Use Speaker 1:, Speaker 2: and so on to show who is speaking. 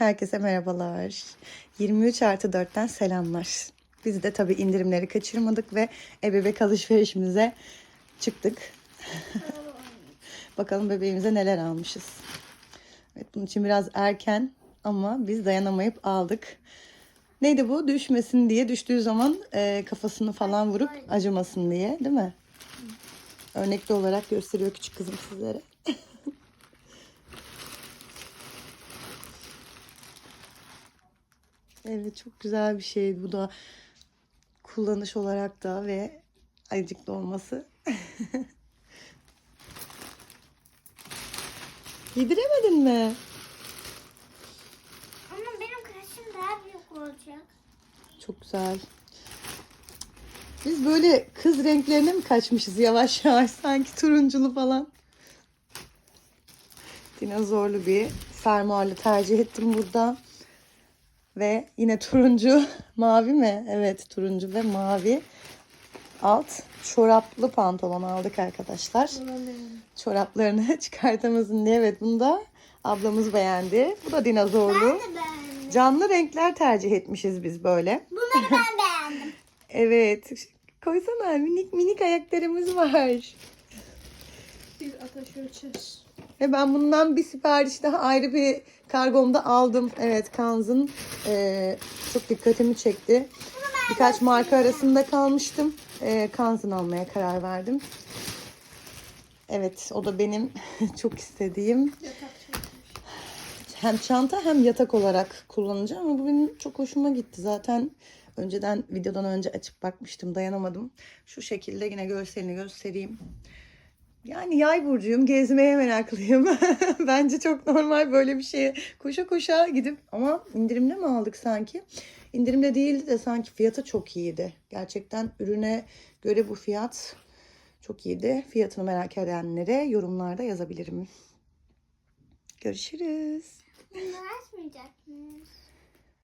Speaker 1: Herkese merhabalar. 23 artı 4'ten selamlar. Biz de tabii indirimleri kaçırmadık ve ebebek alışverişimize çıktık. Bakalım bebeğimize neler almışız. Evet bunun için biraz erken ama biz dayanamayıp aldık. Neydi bu? Düşmesin diye düştüğü zaman e, kafasını falan vurup acımasın diye değil mi? Örnekli olarak gösteriyor küçük kızım sizlere. Evet çok güzel bir şey bu da kullanış olarak da ve ayıcıklı olması. Yediremedin mi?
Speaker 2: Ama benim kaşım daha büyük olacak.
Speaker 1: Çok güzel. Biz böyle kız renklerine mi kaçmışız yavaş yavaş sanki turunculu falan. Dinozorlu bir fermuarlı tercih ettim burada. Ve yine turuncu, mavi mi? Evet turuncu ve mavi alt çoraplı pantolon aldık arkadaşlar. Çoraplarını çıkartamasın diye. Evet bunu da ablamız beğendi. Bu da dinozorlu.
Speaker 2: Ben de beğendim.
Speaker 1: Canlı renkler tercih etmişiz biz böyle.
Speaker 2: Bunları ben beğendim.
Speaker 1: Evet. Koysana minik minik ayaklarımız var.
Speaker 3: Bir ateş ölçeriz.
Speaker 1: Ve ben bundan bir sipariş daha ayrı bir kargomda aldım. Evet Kanz'ın eee, çok dikkatimi çekti. Birkaç marka arasında kalmıştım. Eee Kanz'ın almaya karar verdim. Evet o da benim çok istediğim hem çanta hem yatak olarak kullanacağım ama bu benim çok hoşuma gitti. Zaten önceden videodan önce açıp bakmıştım dayanamadım. Şu şekilde yine görselini göstereyim. Yani yay burcuyum, gezmeye meraklıyım. Bence çok normal böyle bir şeye koşa koşa gidip ama indirimde mi aldık sanki? İndirimde değildi de sanki fiyatı çok iyiydi. Gerçekten ürüne göre bu fiyat çok iyiydi. Fiyatını merak edenlere yorumlarda yazabilirim. Görüşürüz.
Speaker 2: Bunu açmayacak mıyız?